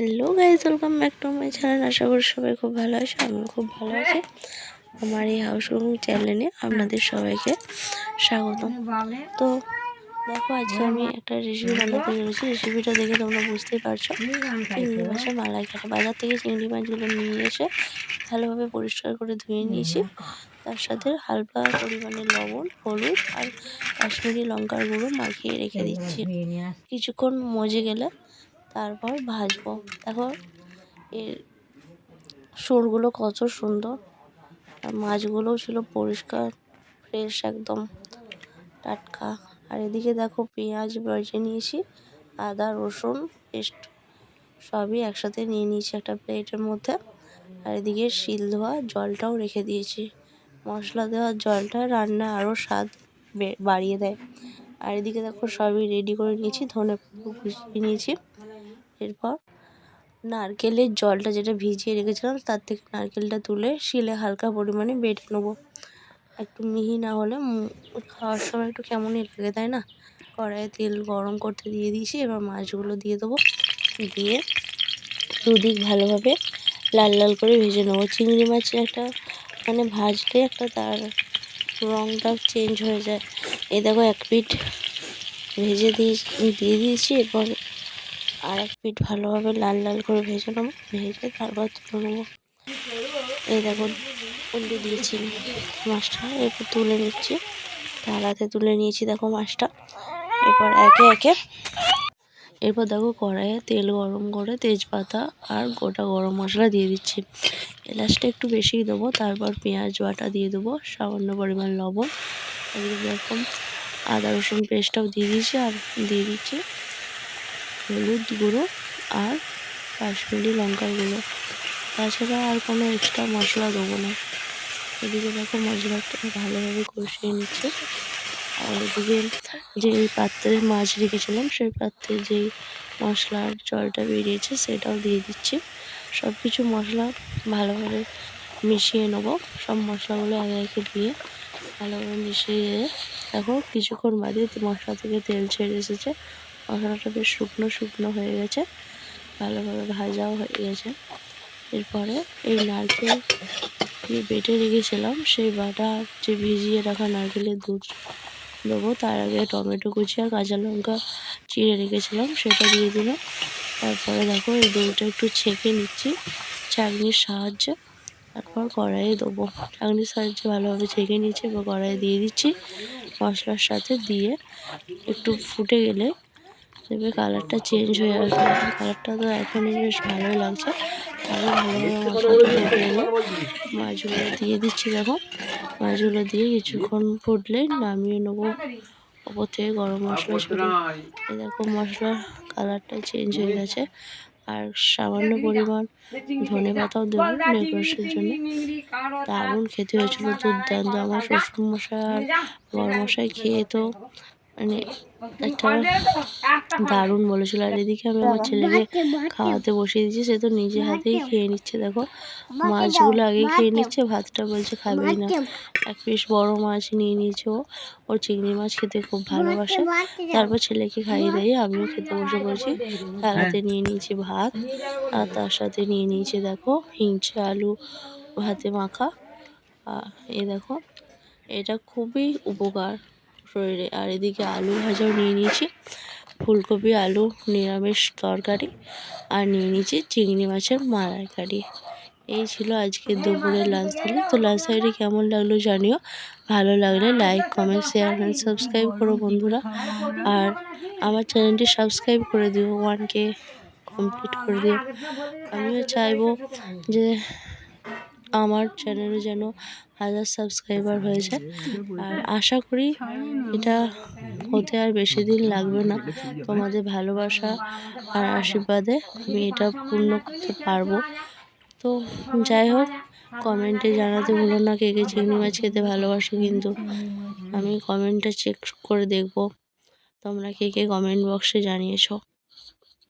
Hello guys welcome back to my channel আশা করি সবাই খুব ভালো আছে আমি খুব ভালো আছি। আমার এই হাউস কুকিং চ্যানেলে আপনাদের সবাইকে স্বাগতম। তো দেখো, আজকে আমি একটা রেসিপি বানাতে চলেছি। রেসিপিটা দেখে তোমরা বুঝতেই পারছ। চিংড়ি মাছের মালাই কাটা। বাজার থেকে চিংড়ি মাছগুলো নিয়ে এসে ভালোভাবে পরিষ্কার করে ধুয়ে নিয়েছি। তার সাথে হালকা পরিমাণে লবণ, হলুদ আর কাশ্মীরি লঙ্কার গুঁড়ো মাখিয়ে রেখে দিচ্ছি। কিছুক্ষণ মজে গেলে তারপর ভাজবো। দেখো, এর সুরগুলো কত সুন্দর। আর মাছগুলোও ছিল পরিষ্কার ফ্রেশ একদম, টাটকা। আর এদিকে দেখো পেঁয়াজ বেজে নিয়েছি, আদা, রসুন পেস্ট সবই একসাথে নিয়ে নিয়েছি একটা প্লেটের মধ্যে। আর এদিকে শিল ধোয়া জলটাও রেখে দিয়েছি। মশলা দেওয়ার জলটা রান্না আরও স্বাদ বাড়িয়ে দেয়। আর এদিকে দেখো সবই রেডি করে নিয়েছি, ধনে কুচিয়ে নিয়েছি। এরপর নারকেলের জলটা যেটা ভিজিয়ে রেখেছিলাম, তার থেকে নারকেলটা তুলে শিলে হালকা পরিমাণে বেটে নেব। একটু মিহি না হলে খাওয়ার সময় একটু কেমনই লাগে, তাই না? কড়াইয়ে তেল গরম করতে দিয়ে দিয়েছি, এবার মাছগুলো দিয়ে দেবো। দিয়ে দুদিক ভালোভাবে লাল লাল করে ভেজে নেব। চিংড়ি মাছ একটা মানে ভাজলে একটা তার রঙটা চেঞ্জ হয়ে যায়। এ দেখো এক পিঠ ভেজে দিয়ে দিয়ে দিয়েছি, এরপর আর এক পিঠ ভালোভাবে লাল লাল করে ভেজে নেব। ভেজে তারপর তুলে নেব। এই দেখো, উল্টে দিয়েছি মাছটা। এরপর তুলে নিচ্ছি। থালাতে তুলে নিয়েছি দেখো মাছটা। এরপর একে একে এরপর দেখো কড়াইয়ে তেল গরম করে তেজপাতা আর গোটা গরম মশলা দিয়ে দিচ্ছি। এলাচটা একটু বেশিই দেবো, তারপর পেঁয়াজ বাটা দিয়ে দেবো, সামান্য পরিমাণ লবণ। এরকম আদা রসুন পেস্টটাও দিয়ে দিয়েছি আর দিয়ে দিচ্ছি। হলুদ গুঁড়ো আর কাশ্মীরি লঙ্কার গুঁড়ো। তাছাড়া আর কোনো এক্সট্রা মশলা দেবো না। এদিকে দেখো মশলাটা ভালোভাবে কষিয়ে নিচ্ছে। আর এদিকে যে পাত্রে মাছ রেখেছিলাম, সেই পাত্রে যেই মশলার জলটা বেরিয়েছে, সেটাও দিয়ে দিচ্ছি। সব কিছু মশলা ভালোভাবে মিশিয়ে নেব। সব মশলাগুলো আগে আগে দিয়ে ভালোভাবে মিশিয়ে দেখো কিছুক্ষণ বাদে মশলা থেকে তেল ছেড়ে এসেছে। মশলাটা বেশ শুকনো শুকনো হয়ে গেছে, ভালোভাবে ভাজাও হয়ে গেছে। এরপরে এই নারকেল বেটে রেখেছিলাম, সেই বাটা যে ভিজিয়ে রাখা নারকেলের দুধ দেবো, তার আগে টমেটো কুচি আর কাঁচা লঙ্কা চিড়ে রেখেছিলাম, সেটা দিয়ে দিলাম। তারপরে দেখো এই দুধটা একটু ছেঁকে নিচ্ছি চাকনির সাহায্যে। তারপর কড়াইয়ে দেবো। চাকনির সাহায্যে ভালোভাবে ছেঁকে নিচ্ছি এবার কড়াইয়ে দিয়ে দিচ্ছি মশলার সাথে দিয়ে একটু ফুটে গেলে দেখবে কালারটা চেঞ্জ হয়ে আসবে। কালারটা তো এখনই বেশ ভালোই লাগছে। আরও এলে মাছগুলো দিয়ে দিচ্ছি দেখো। মাছগুলো দিয়ে কিছুক্ষণ ফুটলে নামিয়ে নেব। ওপর থেকে গরম মশলা ছড়িয়ে দেখো মশলার কালারটা চেঞ্জ হয়ে গেছে। আর সামান্য পরিমাণ ধনে পাতাও দেবো ডেকোরেশনের জন্য। দারুণ খেতে হয়েছিল, দুর্দান্ত। আমার শ্বশুর মশাই আর বড় মশাই খেয়ে তো মানে একটা দারুণ বলেছিল। আর এদিকে আমি আমার ছেলেকে খাওয়াতে বসিয়ে দিয়েছি সে তো নিজে হাতেই খেয়ে নিচ্ছে দেখো। মাছগুলো আগেই খেয়ে নিচ্ছে ভাতটা বলছে খাবেই না এক পিস বড় মাছ নিয়ে নিয়েছে ও। ওর চিংড়ি মাছ খেতে খুব ভালোবাসে। তারপর ছেলেকে খাইয়ে দিয়ে আমিও খেতে বসে পড়েছি। তার হাতে নিয়ে নিয়েছি ভাত আর তার সাথে নিয়ে নিয়েছি দেখো হিংচে আলু ভাতে মাখা। এই দেখো এটা খুবই উপকার। শরীরে। আর এদিকে আলু ভাজাও নিয়ে নিয়েছি। ফুলকপি, আলু, নিরামিষ তরকারি আর নিয়ে নিয়েছি চিংড়ি মাছের মালাইকারি। এই ছিল আজকে দুপুরের লাঞ্চ থালি তো লাঞ্চ থালিটি কেমন লাগল জানিও। ভালো লাগলে like comment share and subscribe করো বন্ধুরা। আর আমার চ্যানেলটি সাবস্ক্রাইব করে দিও। ওয়ান কে কমপ্লিট করে দিও। আমিও চাইব যে আমার চ্যানেলে যেন হাজার সাবস্ক্রাইবার হয়ে যায় আর আশা করি এটা হতে আর বেশি দিন লাগবে না। তোমাদের ভালোবাসা আর আশীর্বাদে আমি এটা পূর্ণ করতে পারব। তো যাই হোক কমেন্টে জানাতে ভুলো না কে কে চিংড়ি মাছ খেতে ভালোবাসো কিন্তু। আমি কমেন্টটা চেক করে দেখব। তোমরা কে কে কমেন্ট বক্সে জানিয়েছো।